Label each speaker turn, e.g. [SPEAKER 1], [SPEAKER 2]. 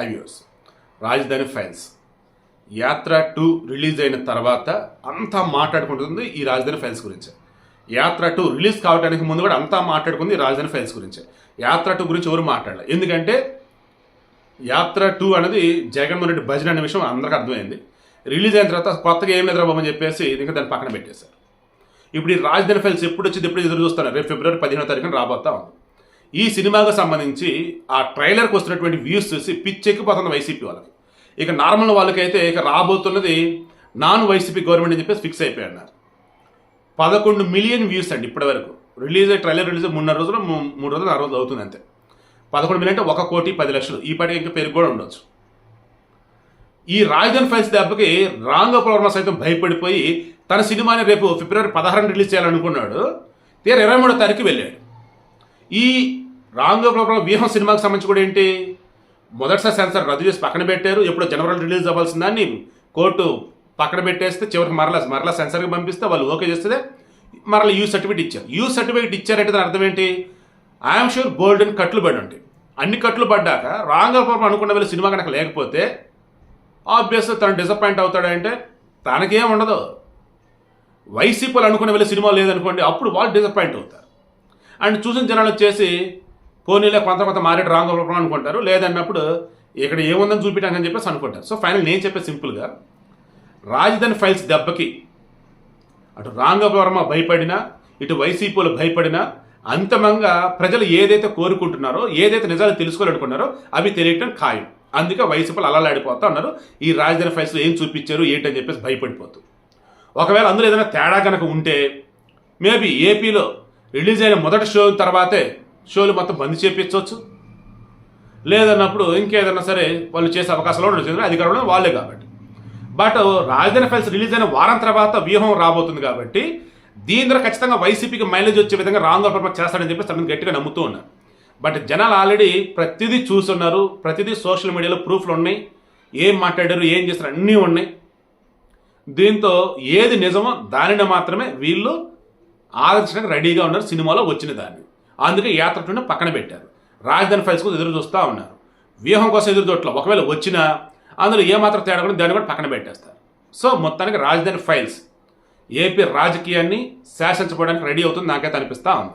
[SPEAKER 1] హైవ్యూస్ రాజధాని ఫైల్స్ యాత్ర two release అయిన తర్వాత అంతా మాట్లాడుకుంటుంది ఈ రాజధాని ఫైల్స్ గురించి. యాత్ర టూ రిలీజ్ కావడానికి ముందు కూడా అంతా మాట్లాడుకుంది రాజధాని ఫైల్స్ గురించి. యాత్ర టూ గురించి ఎవరు మాట్లాడలేదు ఎందుకంటే యాత్ర టూ అనేది జగన్మోహన్ రెడ్డి భజన అనే విషయం అందరికీ అర్థమైంది. రిలీజ్ అయిన తర్వాత కొత్తగా ఏం లేదు బాబు అని చెప్పేసి ఇంకా దాన్ని పక్కన పెట్టేశారు. ఇప్పుడు ఈ రాజధాని ఫైల్స్ ఎప్పుడు వచ్చింది ఎప్పుడు ఎదురు చూస్తున్నారు రేపు ఫిబ్రవరి పదిహేనో తారీఖున రాబోతా ఉంది. ఈ సినిమాకు సంబంధించి ఆ ట్రైలర్కి వస్తున్నటువంటి వ్యూస్ చూసి పిచ్చెక్కిపోతుంది వైసీపీ వాళ్ళకి. ఇక నార్మల్ వాళ్ళకైతే ఇక రాబోతున్నది నాన్ వైసీపీ గవర్నమెంట్ అని చెప్పేసి ఫిక్స్ అయిపోయారు పదకొండు మిలియన్ వ్యూస్ అండి ఇప్పటి వరకు రిలీజ్ అయ్యి ట్రైలర్ రిలీజ్ మూడున్నర రోజులు మూ- మూడు రోజులు నాలుగు రోజులు అవుతుంది అంతే. పదకొండు మిలియన్ అంటే ఒక కోటి పది లక్షలు. ఈ పాటికి ఇంకా పేరు కూడా ఉండొచ్చు. ఈ రాజధాని ఫైల్స్ దెబ్బకి రాంగోపాల్ వర్మ సైతం భయపడిపోయి తన సినిమాని రేపు ఫిబ్రవరి పదహారున రిలీజ్ చేయాలనుకున్నాడు. తీరా ఇరవై మూడో తారీఖు వెళ్ళాడు. ఈ రాంగోపాల్ వర్మ వ్యూహం సినిమాకి సంబంధించి కూడా ఏంటి? మొదటిసారి సెన్సార్ రద్దు చేసి పక్కన పెట్టారు. ఎప్పుడో జనవరిలో రిలీజ్ అవ్వాల్సిన దాన్ని కోర్టు పక్కన పెట్టేస్తే చివరికి మరలా మరలా సెన్సార్కి పంపిస్తే వాళ్ళు ఓకే చేస్తే మరలా యూ సర్టిఫికేట్ ఇచ్చారు. యూ సర్టిఫికేట్ ఇచ్చారంటే దాని అర్థం ఏంటి? ఐఎమ్ షూర్ గోల్డెన్ కట్లు పడి ఉంటాయి. అన్ని కట్లు పడ్డాక రాంగోపాల్ అనుకున్న వెళ్ళి సినిమా కనుక లేకపోతే ఆబ్వియస్ తను డిసప్పాయింట్ అవుతాడంటే తనకేం ఉండదు. వైసీపీలు అనుకున్న వెళ్ళి సినిమా లేదనుకోండి అప్పుడు వాళ్ళు డిసప్పాయింట్ అవుతారు. అండ్ చూసిన జనాలు వచ్చేసి పోనీలే కొంత కొంత మారేడు రాంగ్ అనుకుంటారు లేదన్నప్పుడు ఇక్కడ ఏముందని చూపించాలని చెప్పేసి అనుకుంటారు. సో ఫైనల్ నేను చెప్పే సింపుల్గా రాజధాని ఫైల్స్ దెబ్బకి అటు రాంగోపాల్ భయపడినా ఇటు వైసీపీలు భయపడినా అంతమంగా ప్రజలు ఏదైతే కోరుకుంటున్నారో ఏదైతే నిజాలు తెలుసుకోవాలనుకున్నారో అవి తెలియటం ఖాయం. అందుకే వైసీపీలు అలలాడిపోతా ఉన్నారు ఈ రాజధాని ఫైల్స్ ఏం చూపించారు ఏంటని చెప్పేసి భయపడిపోతూ. ఒకవేళ అందులో ఏదైనా తేడా కనుక ఉంటే మేబీ ఏపీలో రిలీజ్ అయిన మొదటి షో తర్వాతే షోలు మొత్తం బంద్ చేపించవచ్చు. లేదన్నప్పుడు ఇంకేదన్నా సరే వాళ్ళు చేసే అవకాశాలు ఉండొచ్చు. ఎందుకంటే అధికారంలో వాళ్ళే కాబట్టి. బట్ రాజధాని ఫైల్స్ రిలీజ్ అయిన వారం తర్వాత వ్యూహం రాబోతుంది కాబట్టి దీని ద్వారా ఖచ్చితంగా వైసీపీకి మైలేజ్ వచ్చే విధంగా రాంగ్ పర్పస్ చేస్తాడని చెప్పి తనని గట్టిగా నమ్ముతూ ఉన్నారు. బట్ జనాలు ఆల్రెడీ ప్రతిదీ చూస్తున్నారు ప్రతిదీ సోషల్ మీడియాలో ప్రూఫ్లు ఉన్నాయి. ఏం మాట్లాడారు ఏం చేస్తారు అన్నీ ఉన్నాయి. దీంతో ఏది నిజమో దానిని మాత్రమే వీళ్ళు ఆదర్శంగా రెడీగా ఉన్నారు సినిమాలో వచ్చిన దాన్ని. అందుకే యాత్ర పక్కన పెట్టారు. రాజధాని ఫైల్స్ కోసం ఎదురు చూస్తూ ఉన్నారు. వ్యూహం కోసం ఎదురు చూడట్ల. ఒకవేళ వచ్చినా అందులో ఏమాత్రం తేడా కూడా దాన్ని కూడా పక్కన పెట్టేస్తారు. సో మొత్తానికి రాజధాని ఫైల్స్ ఏపీ రాజకీయాన్ని శాసించబడడానికి రెడీ అవుతుంది నాకైతే అనిపిస్తూ ఉంది.